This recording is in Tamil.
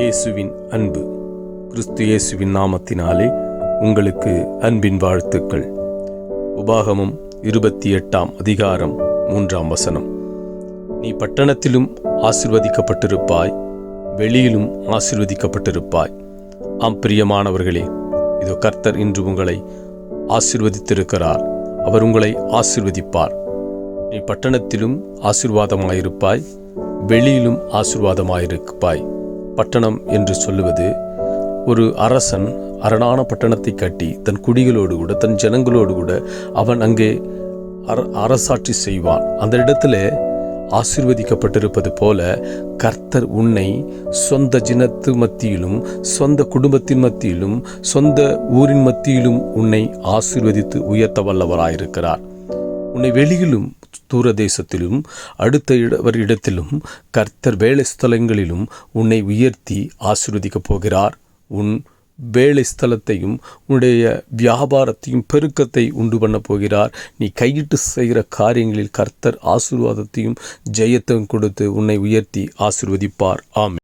இயேசுவின் அன்பு. கிறிஸ்து இயேசுவின் நாமத்தினாலே உங்களுக்கு அன்பின் வாழ்த்துக்கள். உபாகமம் இருபத்தி எட்டாம் அதிகாரம் மூன்றாம் வசனம். நீ பட்டணத்திலும் ஆசிர்வதிக்கப்பட்டிருப்பாய் வெளியிலும் ஆசிர்வதிக்கப்பட்டிருப்பாய். ஆம் பிரியமானவர்களே இதோ கர்த்தர் இன்று உங்களை ஆசிர்வதித்திருக்கிறார். அவர் உங்களை ஆசிர்வதிப்பார். நீ பட்டணத்திலும் ஆசிர்வாதமாயிருப்பாய் வெளியிலும் ஆசிர்வாதமாயிருப்பாய். பட்டணம் என்று சொல்லுவது ஒரு அரசன் அரணான பட்டணத்தை கட்டி தன் குடிகளோடு கூட தன் ஜனங்களோடு கூட அவன் அங்கே அர அரசாட்சி செய்வான். அந்த இடத்துல ஆசிர்வதிக்கப்பட்டிருப்பது போல கர்த்தர் உன்னை சொந்த ஜினத்து மத்தியிலும் சொந்த குடும்பத்தின் மத்தியிலும் சொந்த ஊரின் மத்தியிலும் உன்னை ஆசிர்வதித்து உயர்த்த வல்லவராயிருக்கிறார். உன்னை வெளியிலும் தூர தேசத்திலும் அடுத்த இடவர் இடத்திலும் கர்த்தர் வேலை ஸ்தலங்களிலும் உன்னை உயர்த்தி ஆசிர்வதிக்கப் போகிறார். உன் வேலை ஸ்தலத்தையும் உன்னுடைய வியாபாரத்தையும் பெருக்கத்தை உண்டு பண்ண போகிறார். நீ கையிட்டு செய்கிற காரியங்களில் கர்த்தர் ஆசீர்வாதத்தையும் ஜெயத்தையும் கொடுத்து உன்னை உயர்த்தி ஆசிர்வதிப்பார். ஆமே